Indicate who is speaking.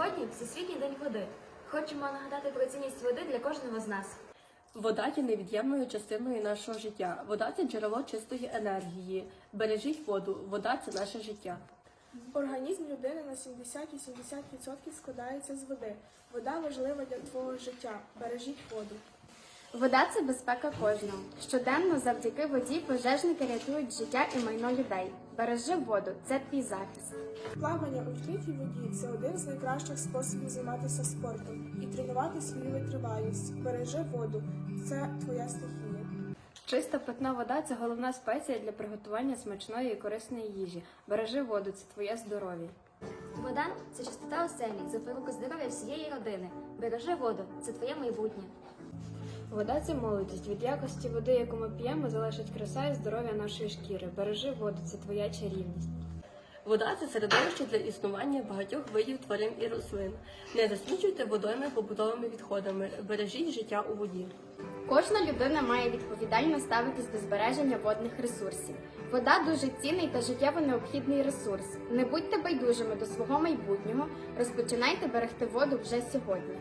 Speaker 1: Сьогодні Всесвітній день води. Хочемо нагадати про цінність води для кожного з нас.
Speaker 2: Вода є невід'ємною частиною нашого життя. Вода це джерело чистої енергії. Бережіть воду. Вода це наше життя.
Speaker 3: Організм людини на 70-80% складається з води. Вода важлива для твого життя. Бережіть воду.
Speaker 4: Вода це безпека кожного. Щоденно завдяки воді пожежники рятують життя і майно людей. Бережи воду, це твій захист.
Speaker 3: Плавання у відкритій воді це один з найкращих способів займатися спортом і тренувати свою витривалість. Бережи воду, це твоя стихія.
Speaker 4: Чиста питна вода це головна спеція для приготування смачної і корисної їжі. Бережи воду, це твоє здоров'я.
Speaker 1: Вода це чистота оселі, запорука здоров'я всієї родини. Бережи воду, це твоє майбутнє.
Speaker 4: Вода це молодість. Від якості води, яку ми п'ємо, залежить краса і здоров'я нашої шкіри. Бережи воду, це твоя чарівність.
Speaker 2: Вода це середовище для існування багатьох видів тварин і рослин. Не засмічуйте водойми побутовими відходами. Бережіть життя у воді.
Speaker 4: Кожна людина має відповідально ставитись до збереження водних ресурсів. Вода дуже цінний та життєво необхідний ресурс. Не будьте байдужими до свого майбутнього. Розпочинайте берегти воду вже сьогодні.